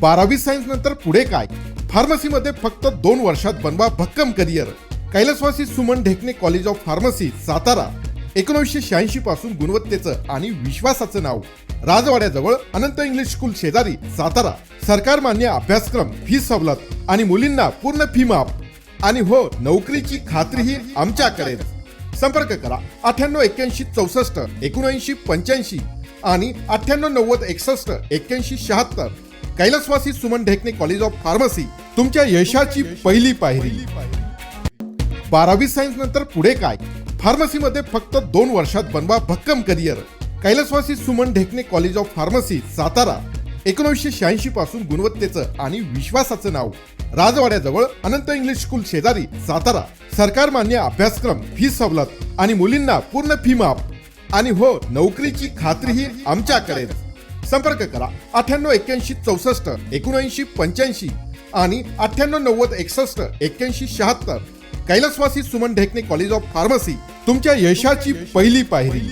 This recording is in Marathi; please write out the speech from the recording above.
बारावी सायन्स नंतर पुढे काय? फार्मसीमध्ये फक्त दोन वर्षात बनवा भक्कम करिअर कैलासवासी Suman Dhekane college of pharmacy Satara. एकोणीसशे शहाऐंशी पासून गुणवत्तेचं आणि विश्वासाचं नाव. राजवाड्याजवळ अनंत इंग्लिश स्कूल शेजारी सातारा. सरकार मान्य अभ्यासक्रम फी सवलत आणि मुलींना पूर्ण फी माफ. आणि हो नोकरीची खात्रीही आमच्याकडे. संपर्क करा. अठ्ठ्याण्णव एक्क्याऐंशी चौसष्ट एकोणऐंशी पंच्याऐंशी आणि अठ्ठ्याण्णव नव्वद एकसष्ट एक्क्याऐंशी शहात्तर. कैलासवासी Suman Dhekane college of pharmacy तुमच्या यशाची पहिली पायरी. बारावी सायन्स नंतर पुढे काय? फार्मसीमध्ये फक्त दोन वर्षात बनवा भक्कम करिअर कैलासवासी Suman Dhekane college of pharmacy Satara. एकोणीसशे शहाऐंशी पासून गुणवत्तेचं आणि विश्वासाचं नाव. राजवाड्याजवळ अनंत इंग्लिश स्कूल शेजारी सातारा. सरकार मान्य अभ्यासक्रम फी सवलत आणि मुलींना पूर्ण फी माफ. आणि हो नोकरीची खात्रीही आमच्याकडे संपर्क करा अठ्ठ्याण्णव एक्क्याऐंशी चौसष्ट एकोणऐंशी पंच्याऐंशी आणि अठ्ठ्याण्णव नव्वद एकसष्ट एक्क्याऐंशी शहात्तर. कैलासवासी Suman Dhekane college of pharmacy तुमच्या यशाची पहिली पायरी.